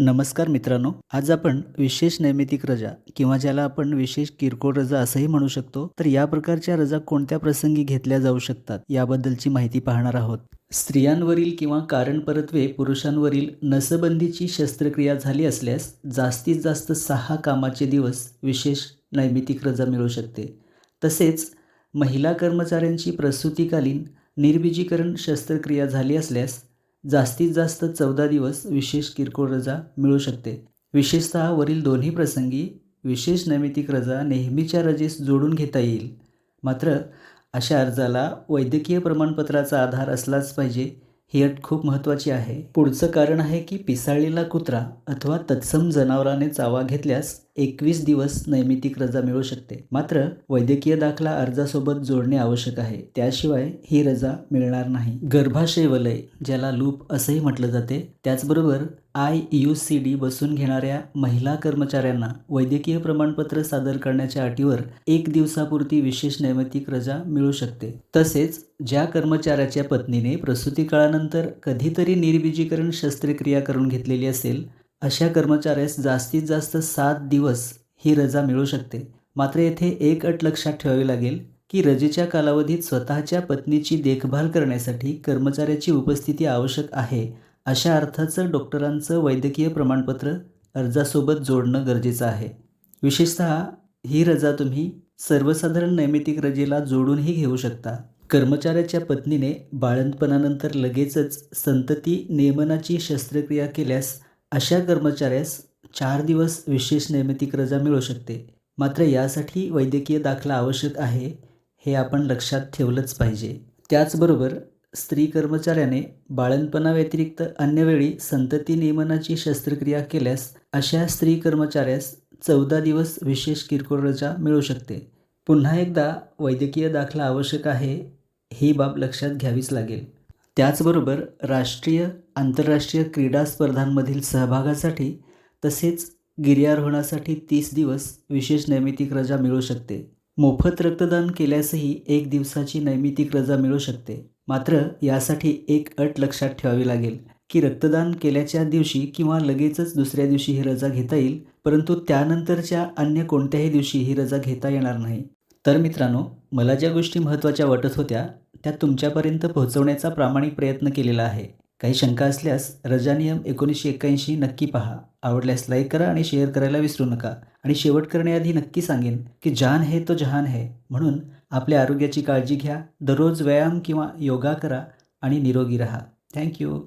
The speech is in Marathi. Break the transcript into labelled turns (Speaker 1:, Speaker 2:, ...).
Speaker 1: नमस्कार मित्रांनो आज आपण विशेष नैमितिक रजा किंवा ज्याला आपण विशेष किरकोळ रजा असंही म्हणू शकतो तर या प्रकारच्या रजा कोणत्या प्रसंगी घेतल्या जाऊ शकतात याबद्दलची माहिती पाहणार आहोत. स्त्रियांवरील किंवा कारण परत्वे पुरुषांवरील नसबंदीची शस्त्रक्रिया झाली असल्यास जास्तीत जास्त सहा कामाचे दिवस विशेष नैमितिक रजा मिळू शकते. तसेच महिला कर्मचाऱ्यांची प्रसूतीकालीन निर्बीजीकरण शस्त्रक्रिया झाली असल्यास जास्तीत जास्त चौदा दिवस विशेष किरकोळ रजा मिळू शकते. विशेषतः वरील दोन्ही प्रसंगी विशेष नैमितिक रजा नेहमीच्या रजेस जोडून घेता येईल. मात्र अशा अर्जाला वैद्यकीय प्रमाणपत्राचा आधार असलाच पाहिजे ही अट खूप महत्त्वाची आहे. पुढचं कारण आहे की पिसाळलेला कुत्रा अथवा तत्सम जनावराने चावा घेतल्यास एकवीस दिवस नैमितिक रजा मिळू शकते. मात्र वैद्यकीय दाखला अर्जासोबत जोडणे आवश्यक आहे. त्याशिवाय ही रजा मिळणार नाही. गर्भाशय वलय ज्याला लूप असंही म्हटलं जाते त्याचबरोबर आय यू सी डी बसून घेणाऱ्या महिला कर्मचाऱ्यांना वैद्यकीय प्रमाणपत्र सादर करण्याच्या अटीवर एक दिवसापुरती विशेष नैमितिक रजा मिळू शकते. तसेच ज्या कर्मचाऱ्याच्या पत्नीने प्रसूती काळानंतर कधीतरी निर्बीजीकरण शस्त्रक्रिया करून घेतलेली असेल अशा कर्मचाऱ्यास जास्तीत जास्त सात दिवस ही रजा मिळू शकते. मात्र येथे एक अट लक्षात ठेवावी लागेल की रजेच्या कालावधीत स्वतःच्या पत्नीची देखभाल करण्यासाठी कर्मचाऱ्याची उपस्थिती आवश्यक आहे. अशा अर्थाचं डॉक्टरांचं वैद्यकीय प्रमाणपत्र अर्जासोबत जोडणं गरजेचं आहे. विशेषतः ही रजा तुम्ही सर्वसाधारण नैमितिक रजेला जोडूनही घेऊ शकता. कर्मचाऱ्याच्या पत्नीने बाळंतपणानंतर लगेचच संतती नियमनाची शस्त्रक्रिया केल्यास अशा कर्मचाऱ्यास चार दिवस विशेष नैमितिक रजा मिळू शकते. मात्र यासाठी वैद्यकीय दाखला आवश्यक आहे हे आपण लक्षात ठेवलंच पाहिजे. त्याचबरोबर स्त्री कर्मचाऱ्याने बाळणपणाव्यतिरिक्त अन्य वेळी संतती नियमनाची शस्त्रक्रिया केल्यास अशा स्त्री कर्मचाऱ्यास चौदा दिवस विशेष किरकोळ रजा मिळू शकते. पुन्हा एकदा वैद्यकीय दाखला आवश्यक आहे ही बाब लक्षात घ्यावीच लागेल. त्याचबरोबर राष्ट्रीय आंतरराष्ट्रीय क्रीडा स्पर्धांमधील सहभागासाठी तसेच गिर्यारोहणासाठी तीस दिवस विशेष नैमितिक रजा मिळू शकते. मोफत रक्तदान केल्यासही एक दिवसाची नैमितिक रजा मिळू शकते. मात्र यासाठी एक अट लक्षात ठेवावी लागेल की रक्तदान केल्याच्या दिवशी किंवा लगेचच दुसऱ्या दिवशी ही रजा घेता येईल परंतु त्यानंतरच्या अन्य कोणत्याही दिवशी ही रजा घेता येणार नाही. तर मित्रांनो मला ज्या गोष्टी महत्त्वाच्या वाटत होत्या त्या तुमच्यापर्यंत पोहोचवण्याचा प्रामाणिक प्रयत्न केलेला आहे. काही शंका असल्यास रजा नियम एकोणीसशे एक्क्याऐंशी नक्की पहा. आवडल्यास लाईक करा आणि शेअर करायला विसरू नका. आणि शेवट करण्याआधी नक्की सांगेन की जान है तो जहान है म्हणून आपल्या आरोग्याची काळजी घ्या. दररोज व्यायाम किंवा योगा करा आणि निरोगी राहा. थँक्यू